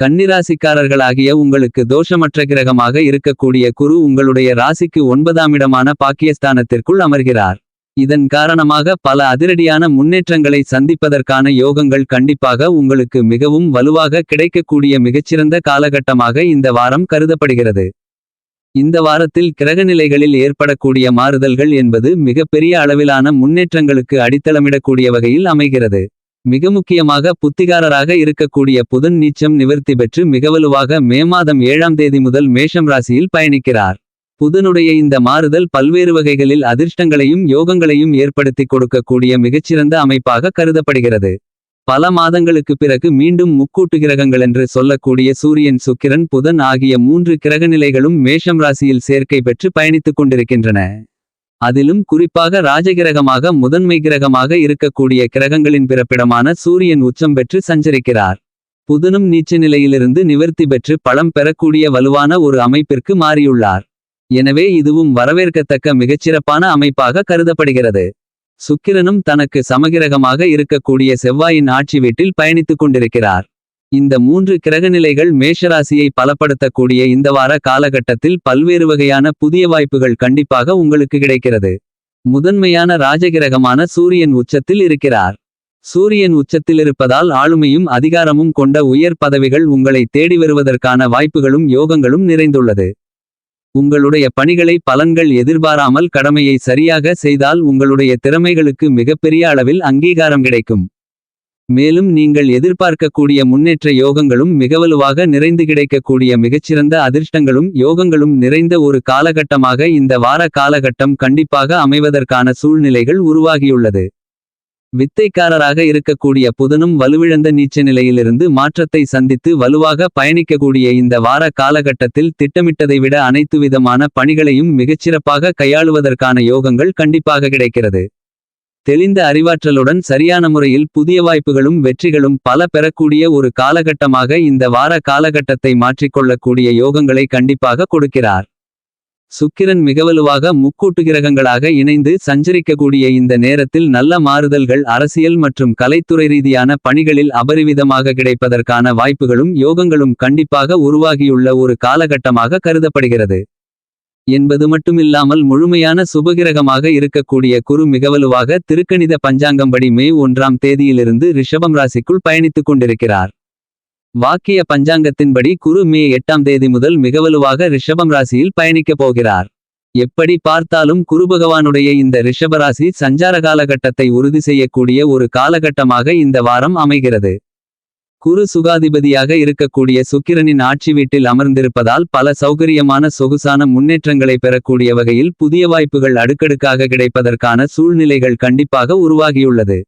கன்னிராசிக்காரர்களாகிய உங்களுக்கு தோஷமற்ற கிரகமாக இருக்கக்கூடிய குரு உங்களுடைய ராசிக்கு ஒன்பதாம் இடமான பாக்கியஸ்தானத்திற்குள் அமர்கிறார். இதன் காரணமாக பல அதிரடியான முன்னேற்றங்களை சந்திப்பதற்கான யோகங்கள் கண்டிப்பாக உங்களுக்கு மிகவும் வலுவாக கிடைக்கக்கூடிய மிகச்சிறந்த காலகட்டமாக இந்த வாரம் கருதப்படுகிறது. இந்த வாரத்தில் கிரகநிலைகளில் ஏற்படக்கூடிய மாறுதல்கள் என்பது மிகப்பெரிய அளவிலான முன்னேற்றங்களுக்கு அடித்தளமிடக்கூடிய வகையில் அமைகிறது. மிக முக்கியமாக புத்திகாரராக இருக்கக்கூடிய புதன் நீச்சம் நிவர்த்தி பெற்று மிகவலுவாக மே மாதம் ஏழாம் தேதி முதல் மேஷம் ராசியில் பயணிக்கிறார். புதனுடைய இந்த மாறுதல் பல்வேறு வகைகளில் அதிர்ஷ்டங்களையும் யோகங்களையும் ஏற்படுத்தி கொடுக்கக்கூடிய மிகச்சிறந்த அமைப்பாக கருதப்படுகிறது. பல மாதங்களுக்கு பிறகு மீண்டும் முக்கூட்டு கிரகங்களென்று சொல்லக்கூடிய சூரியன் சுக்கிரன் புதன் ஆகிய மூன்று கிரகநிலைகளும் மேஷம் ராசியில் சேர்க்கை பெற்று பயணித்துக் கொண்டிருக்கின்றன. அதிலும் குறிப்பாக ராஜகிரகமாக முதன்மை கிரகமாக இருக்கக்கூடிய கிரகங்களின் பிறப்பிடமான சூரியன் உச்சம் பெற்று சஞ்சரிக்கிறார். புதனும் நீச்ச நிலையிலிருந்து நிவர்த்தி பெற்று பலம் பெறக்கூடிய வலுவான ஒரு அமைப்பிற்கு மாறியுள்ளார். எனவே இதுவும் வரவேற்கத்தக்க மிகச்சிறப்பான அமைப்பாக கருதப்படுகிறது. சுக்கிரனும் தனக்கு சமகிரகமாக இருக்கக்கூடிய செவ்வாயின் ஆட்சி வீட்டில் பயணித்துக் கொண்டிருக்கிறார். இந்த மூன்று கிரகநிலைகள் மேஷராசியை பலப்படுத்தக்கூடிய இந்த வார காலகட்டத்தில் பல்வேறு வகையான புதிய வாய்ப்புகள் கண்டிப்பாக உங்களுக்கு கிடைக்கிறது. முதன்மையான ராஜகிரகமான சூரியன் உச்சத்தில் இருக்கிறார். சூரியன் உச்சத்தில் இருப்பதால் ஆளுமையும் அதிகாரமும் கொண்ட உயர் பதவிகள் உங்களை தேடி வருவதற்கான வாய்ப்புகளும் யோகங்களும் நிறைந்துள்ளது. உங்களுடைய பணிகளை பலன்கள் எதிர்பாராமல் கடமையை சரியாக செய்தால் உங்களுடைய திறமைகளுக்கு மிகப்பெரிய அளவில் அங்கீகாரம் கிடைக்கும். மேலும் நீங்கள் எதிர்பார்க்கக்கூடிய முன்னேற்ற யோகங்களும் மிகவலுவாக நிறைந்து கிடைக்கக்கூடிய மிகச்சிறந்த அதிர்ஷ்டங்களும் யோகங்களும் நிறைந்த ஒரு காலகட்டமாக இந்த வார காலகட்டம் கண்டிப்பாக அமைவதற்கான சூழ்நிலைகள் உருவாகியுள்ளது. வித்தைக்காரராக இருக்கக்கூடிய புதனும் வலுவிழந்த நீச்ச நிலையிலிருந்து மாற்றத்தை சந்தித்து வலுவாக பயணிக்கக்கூடிய இந்த வார காலகட்டத்தில் திட்டமிட்டதை விட அனைத்து விதமான பணிகளையும் மிகச்சிறப்பாக கையாளுவதற்கான யோகங்கள் கண்டிப்பாக கிடைக்கிறது. தெளிந்த அறிவாற்றலுடன் சரியான முறையில் புதிய வாய்ப்புகளும் வெற்றிகளும் பல பெறக்கூடிய ஒரு காலகட்டமாக இந்த வார காலகட்டத்தை மாற்றிக்கொள்ளக்கூடிய யோகங்களை கண்டிப்பாக கொடுக்கிறார். சுக்கிரன் மிகவலுவாக முக்கூட்டு கிரகங்களாக இணைந்து சஞ்சரிக்கக்கூடிய இந்த நேரத்தில் நல்ல மாறுதல்கள் அரசியல் மற்றும் கலைத்துறை ரீதியான பணிகளில் அபரிவிதமாக கிடைப்பதற்கான வாய்ப்புகளும் யோகங்களும் கண்டிப்பாக உருவாகியுள்ள ஒரு காலகட்டமாக கருதப்படுகிறது. என்பது மட்டுமில்லாமல் முழுமையான சுபகிரகமாக இருக்கக்கூடிய குரு மிகவலுவாக திருக்கணித பஞ்சாங்கம்படி மே ஒன்றாம் தேதியிலிருந்து ரிஷபம் ராசிக்குள் பயணித்துக் கொண்டிருக்கிறார். வாக்கிய பஞ்சாங்கத்தின்படி குரு மே எட்டாம் தேதி முதல் மிகவலுவாக ரிஷபம் ராசியில் பயணிக்கப் போகிறார். எப்படி பார்த்தாலும் குரு பகவானுடைய இந்த ரிஷபராசி சஞ்சார காலகட்டத்தை உறுதி செய்யக்கூடிய ஒரு காலகட்டமாக இந்த வாரம் அமைகிறது. குரு சுகாதிபதியாக இருக்கக்கூடிய சுக்கிரனின் ஆட்சி வீட்டில் அமர்ந்திருப்பதால் பல சௌகரியமான சொகுசான முன்னேற்றங்களை பெறக்கூடிய வகையில் புதிய வாய்ப்புகள் அடுக்கடுக்காக கிடைப்பதற்கான சூழ்நிலைகள் கண்டிப்பாக உருவாகியுள்ளது.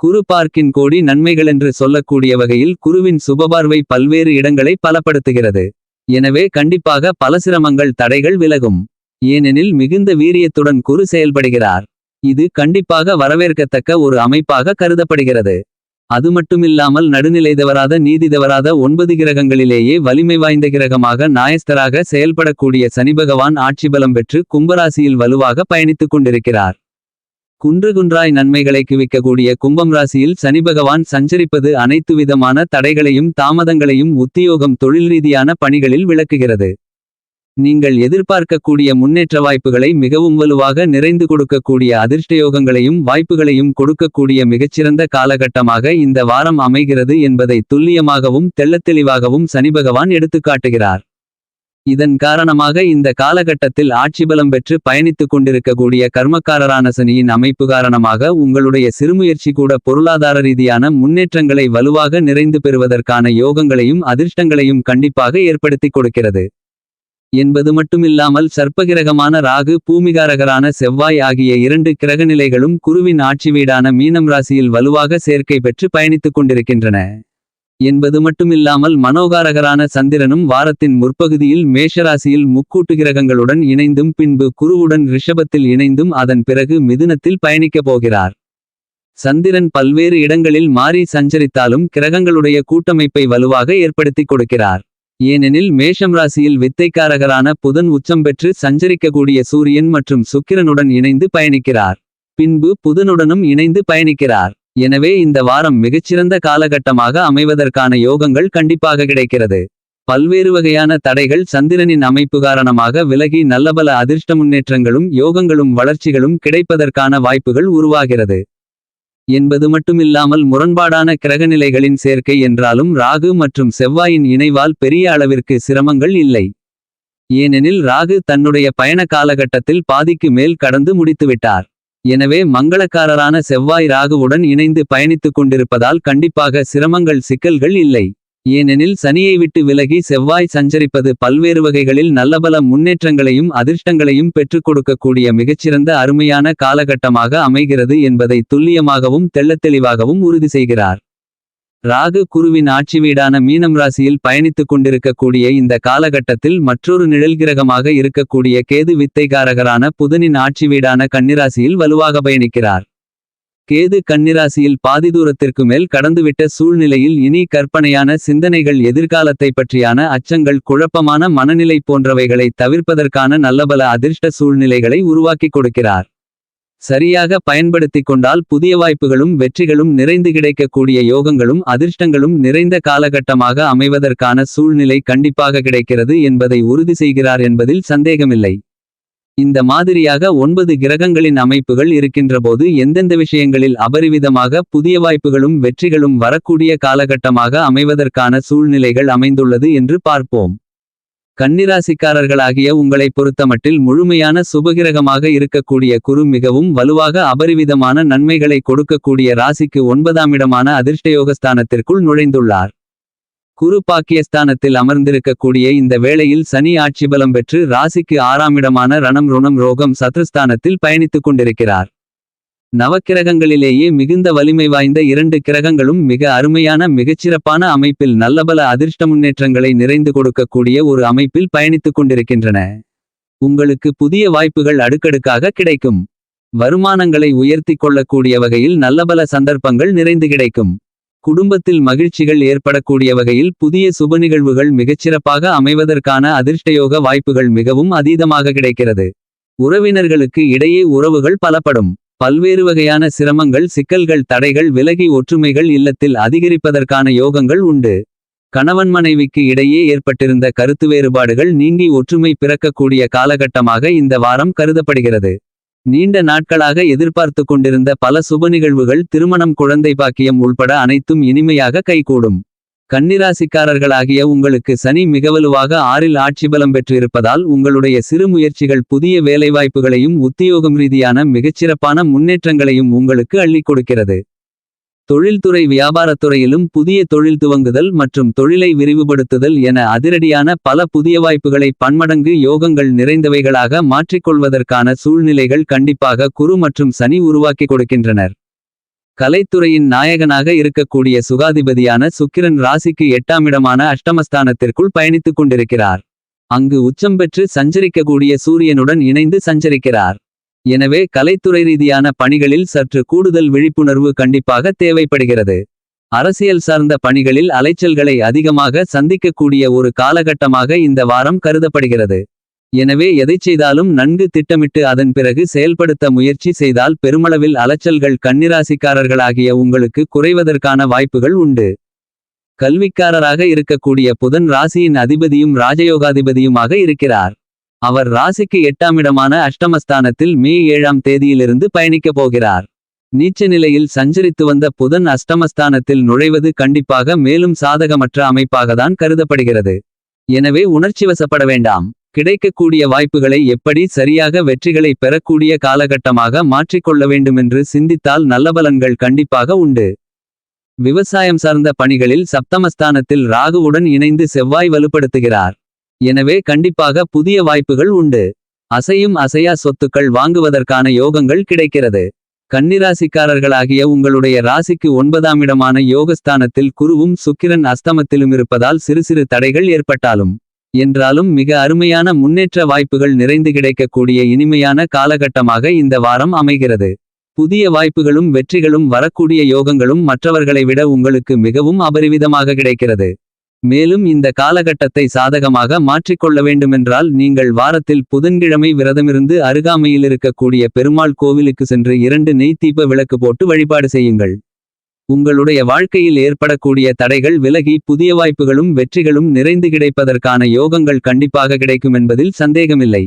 குரு பார்க்கின் கோடி நன்மைகளென்று சொல்லக்கூடிய வகையில் குருவின் சுபபார்வை பல்வேறு இடங்களை பலப்படுத்துகிறது. எனவே கண்டிப்பாக பல சிரமங்கள் தடைகள் விலகும். ஏனெனில் மிகுந்த வீரியத்துடன் குரு செயல்படுகிறார். இது கண்டிப்பாக வரவேற்கத்தக்க ஒரு அமைப்பாக கருதப்படுகிறது. அது மட்டுமில்லாமல் நடுநிலை தவறாத நீதி தவறாத ஒன்பது கிரகங்களிலேயே வலிமை வாய்ந்த கிரகமாக நாயஸ்தராக செயல்படக்கூடிய சனிபகவான் ஆட்சிபலம் பெற்று கும்பராசியில் வலுவாக பயணித்துக் கொண்டிருக்கிறார். குன்று குன்றாய் நன்மைகளை குவிக்கக்கூடிய கும்பம் ராசியில் சனிபகவான் சஞ்சரிப்பது அனைத்து விதமான தடைகளையும் தாமதங்களையும் உத்தியோகம் தொழில் ரீதியான பணிகளில் விளக்குகிறது. நீங்கள் எதிர்பார்க்கக்கூடிய முன்னேற்ற வாய்ப்புகளை மிகவும் வலுவாக நிறைந்து கொடுக்கக்கூடிய அதிர்ஷ்டயோகங்களையும் வாய்ப்புகளையும் கொடுக்கக்கூடிய மிகச்சிறந்த காலகட்டமாக இந்த வாரம் அமைகிறது என்பதை துல்லியமாகவும் தெள்ளத்தெளிவாகவும் சனிபகவான் எடுத்துக்காட்டுகிறார். இதன் காரணமாக இந்த காலகட்டத்தில் ஆட்சிபலம் பெற்று பயணித்துக் கொண்டிருக்கக்கூடிய கர்மக்காரரான சனியின் அமைப்பு காரணமாக உங்களுடைய சிறுமுயற்சி கூட பொருளாதார ரீதியான முன்னேற்றங்களை வலுவாக நிறைந்து பெறுவதற்கான யோகங்களையும் அதிர்ஷ்டங்களையும் கண்டிப்பாக ஏற்படுத்திக் கொடுக்கிறது. என்பது மட்டுமில்லாமல் சர்ப்பகிரகமான ராகு பூமிகாரகரான செவ்வாய் ஆகிய இரண்டு கிரகநிலைகளும் குருவின் ஆட்சி வீடான மீனம் ராசியில் வலுவாக சேர்க்கை பெற்று பயணித்துக் கொண்டிருக்கின்றன. என்பது மட்டுமில்லாமல் மனோகாரகரான சந்திரனும் வாரத்தின் முற்பகுதியில் மேஷராசியில் முக்கூட்டு கிரகங்களுடன் இணைந்தும் பின்பு குருவுடன் ரிஷபத்தில் இணைந்தும் அதன் பிறகு மிதுனத்தில் பயணிக்கப் போகிறார். சந்திரன் பல்வேறு இடங்களில் மாறி சஞ்சரித்தாலும் கிரகங்களுடைய கூட்டமைப்பை வலுவாக ஏற்படுத்திக் கொடுக்கிறார். ஏனெனில் மேஷம் ராசியில் வித்தைக்காரகரான புதன் உச்சம் பெற்று சஞ்சரிக்கக்கூடிய சூரியன் மற்றும் சுக்கிரனுடன் இணைந்து பயணிக்கிறார். பின்பு புதனுடனும் இணைந்து பயணிக்கிறார். எனவே இந்த வாரம் மிகச்சிறந்த காலகட்டமாக அமைவதற்கான யோகங்கள் கண்டிப்பாக கிடைக்கிறது. பல்வேறு வகையான தடைகள் சந்திரனின் அமைப்பு காரணமாக விலகி நல்லபல அதிர்ஷ்ட முன்னேற்றங்களும் யோகங்களும் வளர்ச்சிகளும் கிடைப்பதற்கான வாய்ப்புகள் உருவாகிறது. என்பது மட்டுமில்லாமல் முரண்பாடான கிரகநிலைகளின் சேர்க்கை என்றாலும் ராகு மற்றும் செவ்வாயின் இணைவால் பெரிய அளவிற்கு சிரமங்கள் இல்லை. ஏனெனில் ராகு தன்னுடைய பயண காலகட்டத்தில் பாதிக்கு மேல் கடந்து முடித்துவிட்டார். எனவே மங்களக்காரரான செவ்வாய் ராகுவுடன் இணைந்து பயணித்துக் கொண்டிருப்பதால் கண்டிப்பாக சிரமங்கள் சிக்கல்கள் இல்லை. ஏனெனில் சனியை விட்டு விலகி செவ்வாய் சஞ்சரிப்பது பல்வேறு வகைகளில் நல்லபல முன்னேற்றங்களையும் அதிர்ஷ்டங்களையும் பெற்றுக் கொடுக்கக்கூடிய மிகச்சிறந்த அருமையான காலகட்டமாக அமைகிறது என்பதை துல்லியமாகவும் தெள்ளத்தெளிவாகவும் உறுதி செய்கிறார். ராகு குருவின் ஆட்சி வீடான மீனம் ராசியில் பயணித்துக் கொண்டிருக்கக்கூடிய இந்த காலகட்டத்தில் மற்றொரு நிழல்கிரகமாக இருக்கக்கூடிய கேது வித்தைகாரகரான புதனின் ஆட்சி வீடான கன்னிராசியில் வலுவாக பயணிக்கிறார். கேது கன்னிராசியில் பாதி தூரத்திற்கு மேல் கடந்துவிட்ட சூழ்நிலையில் இனி கற்பனையான சிந்தனைகள் எதிர்காலத்தை பற்றியான அச்சங்கள் குழப்பமான மனநிலை போன்றவைகளை தவிர்ப்பதற்கான நல்லபல அதிர்ஷ்ட சூழ்நிலைகளை உருவாக்கிக் கொடுக்கிறார். சரியாக பயன்படுத்திக் கொண்டால் புதிய வாய்ப்புகளும் வெற்றிகளும் நிறைந்து கிடைக்கக்கூடிய யோகங்களும் அதிர்ஷ்டங்களும் நிறைந்த காலகட்டமாக அமைவதற்கான சூழ்நிலை கண்டிப்பாக கிடைக்கிறது என்பதை உறுதி செய்கிறார் என்பதில் சந்தேகமில்லை. இந்த மாதிரியாக ஒன்பது கிரகங்களின் அமைப்புகள் இருக்கின்றபோது எந்தெந்த விஷயங்களில் அபரிவிதமாக புதிய வாய்ப்புகளும் வெற்றிகளும் வரக்கூடிய காலகட்டமாக அமைவதற்கான சூழ்நிலைகள் அமைந்துள்ளது என்று பார்ப்போம். கன்னிராசிக்காரர்களாகிய உங்களை பொறுத்தமட்டில் முழுமையான சுபகிரகமாக இருக்கக்கூடிய குரு மிகவும் வலுவாக அபரிவிதமான நன்மைகளை கொடுக்கக்கூடிய ராசிக்கு ஒன்பதாம் இடமான அதிர்ஷ்டயோகஸ்தானத்திற்குள் நுழைந்துள்ளார். குரு பாக்கியஸ்தானத்தில் அமர்ந்திருக்கக்கூடிய இந்த வேளையில் சனி ஆட்சிபலம் பெற்று ராசிக்கு ஆறாம் இடமான ரணம் ருணம் ரோகம் சத்ருஸ்தானத்தில் பயணித்துக் கொண்டிருக்கிறார். நவக்கிரகங்களிலேயே மிகுந்த வலிமை வாய்ந்த இரண்டு கிரகங்களும் மிக அருமையான மிகச்சிறப்பான அமைப்பில் நல்லபல அதிர்ஷ்ட முன்னேற்றங்களை நிறைந்து கொடுக்கக்கூடிய ஒரு அமைப்பில் பயணித்துக் கொண்டிருக்கின்றன. உங்களுக்கு புதிய வாய்ப்புகள் அடுக்கடுக்காக கிடைக்கும். வருமானங்களை உயர்த்திக் கொள்ளக்கூடிய வகையில் நல்லபல சந்தர்ப்பங்கள் நிறைந்து கிடைக்கும். குடும்பத்தில் மகிழ்ச்சிகள் ஏற்படக்கூடிய வகையில் புதிய சுப நிகழ்வுகள் மிகச்சிறப்பாக அமைவதற்கான அதிர்ஷ்டயோக வாய்ப்புகள் மிகவும் அதீதமாக கிடைக்கிறது. உறவினர்களுக்கு இடையே உறவுகள் பலப்படும். பல்வேறு வகையான சிரமங்கள் சிக்கல்கள் தடைகள் விலகி ஒற்றுமைகள் இல்லத்தில் அதிகரிப்பதற்கான யோகங்கள் உண்டு. கணவன் மனைவிக்கு இடையே ஏற்பட்டிருந்த கருத்து வேறுபாடுகள் நீங்கி ஒற்றுமை பிறக்கக்கூடிய காலகட்டமாக இந்த வாரம் கருதப்படுகிறது. நீண்ட நாட்களாக எதிர்பார்த்து கொண்டிருந்த பல சுப நிகழ்வுகள் திருமணம் குழந்தை பாக்கியம் உள்பட அனைத்தும் இனிமையாக கைகூடும். கன்னிராசிக்காரர்களாகிய உங்களுக்கு சனி மிகவலுவாக ஆறில் ஆட்சிபலம் பெற்றிருப்பதால் உங்களுடைய சிறு முயற்சிகள் புதிய வேலைவாய்ப்புகளையும் உத்தியோகம் ரீதியான மிகச்சிறப்பான முன்னேற்றங்களையும் உங்களுக்கு அள்ளிக் கொடுக்கிறது. தொழில்துறை வியாபாரத்துறையிலும் புதிய தொழில் துவங்குதல் மற்றும் தொழிலை விரிவுபடுத்துதல் என அதிரடியான பல புதிய வாய்ப்புகளை பன்மடங்கு யோகங்கள் நிறைந்தவைகளாக மாற்றிக்கொள்வதற்கான சூழ்நிலைகள் கண்டிப்பாக குரு மற்றும் சனி உருவாக்கிக் கொடுக்கின்றனர். கலைத்துறையின் நாயகனாக இருக்கக்கூடிய சுகாதிபதியான சுக்கிரன் ராசிக்கு எட்டாமிடமான அஷ்டமஸ்தானத்திற்குள் பயணித்துக் கொண்டிருக்கிறார். அங்கு உச்சம் பெற்று சஞ்சரிக்கக்கூடிய சூரியனுடன் இணைந்து சஞ்சரிக்கிறார். எனவே கலைத்துறை ரீதியான பணிகளில் சற்று கூடுதல் விழிப்புணர்வு கண்டிப்பாக தேவைப்படுகிறது. அரசியல் சார்ந்த பணிகளில் அலைச்சல்களை அதிகமாக சந்திக்கக்கூடிய ஒரு காலகட்டமாக இந்த வாரம் கருதப்படுகிறது. எனவே எதைச் செய்தாலும் நன்கு திட்டமிட்டு அதன் பிறகு செயல்படுத்த முயற்சி செய்தால் பெருமளவில் அலைச்சல்கள் கன்னிராசிக்காரர்களாகிய உங்களுக்கு குறைவதற்கான வாய்ப்புகள் உண்டு. கல்விக்காரராக இருக்கக்கூடிய புதன் ராசியின் அதிபதியும் ராஜயோகாதிபதியுமாக இருக்கிறார். அவர் ராசிக்கு எட்டாமிடமான அஷ்டமஸ்தானத்தில் மே ஏழாம் தேதியிலிருந்து பயணிக்கப் போகிறார். நீச்ச நிலையில் சஞ்சரித்து வந்த புதன் அஷ்டமஸ்தானத்தில் நுழைவது கண்டிப்பாக மேலும் சாதகமற்ற அமைப்பாகத்தான் கருதப்படுகிறது. எனவே உணர்ச்சிவசப்பட வேண்டாம். கிடைக்கக்கூடிய வாய்ப்புகளை எப்படி சரியாக வெற்றிகளை பெறக்கூடிய காலகட்டமாக மாற்றிக்கொள்ள வேண்டுமென்று சிந்தித்தால் நல்ல பலன்கள் கண்டிப்பாக உண்டு. விவசாயம் சார்ந்த பணிகளில் சப்தமஸ்தானத்தில் ராகுவுடன் இணைந்து செவ்வாய் வலுப்படுத்துகிறார். எனவே கண்டிப்பாக புதிய வாய்ப்புகள் உண்டு. அசையும் அசையா சொத்துக்கள் வாங்குவதற்கான யோகங்கள் கிடைக்கிறது. கன்னிராசிக்காரர்களாகிய உங்களுடைய ராசிக்கு ஒன்பதாம் இடமான யோகஸ்தானத்தில் குருவும் சுக்கிரன் அஸ்தமத்திலும் இருப்பதால் சிறு சிறு தடைகள் ஏற்பட்டாலும் என்றாலும் மிக அருமையான முன்னேற்ற வாய்ப்புகள் நிறைந்து கிடைக்கக்கூடிய இனிமையான காலகட்டமாக இந்த வாரம் அமைகிறது. புதிய வாய்ப்புகளும் வெற்றிகளும் வரக்கூடிய யோகங்களும் மற்றவர்களை விட உங்களுக்கு மிகவும் அபரிவிதமாக கிடைக்கிறது. மேலும் இந்த காலகட்டத்தை சாதகமாக மாற்றிக்கொள்ள வேண்டுமென்றால் நீங்கள் வாரத்தில் புதன்கிழமை விரதமிருந்து அருகாமையில் இருக்கக்கூடிய பெருமாள் கோவிலுக்கு சென்று இரண்டு நெய் தீப விளக்கு போட்டு வழிபாடு செய்யுங்கள். உங்களுடைய வாழ்க்கையில் ஏற்படக்கூடிய தடைகள் விலகி புதிய வாய்ப்புகளும் வெற்றிகளும் நிறைந்து கிடைப்பதற்கான யோகங்கள் கண்டிப்பாக கிடைக்கும் என்பதில் சந்தேகமில்லை.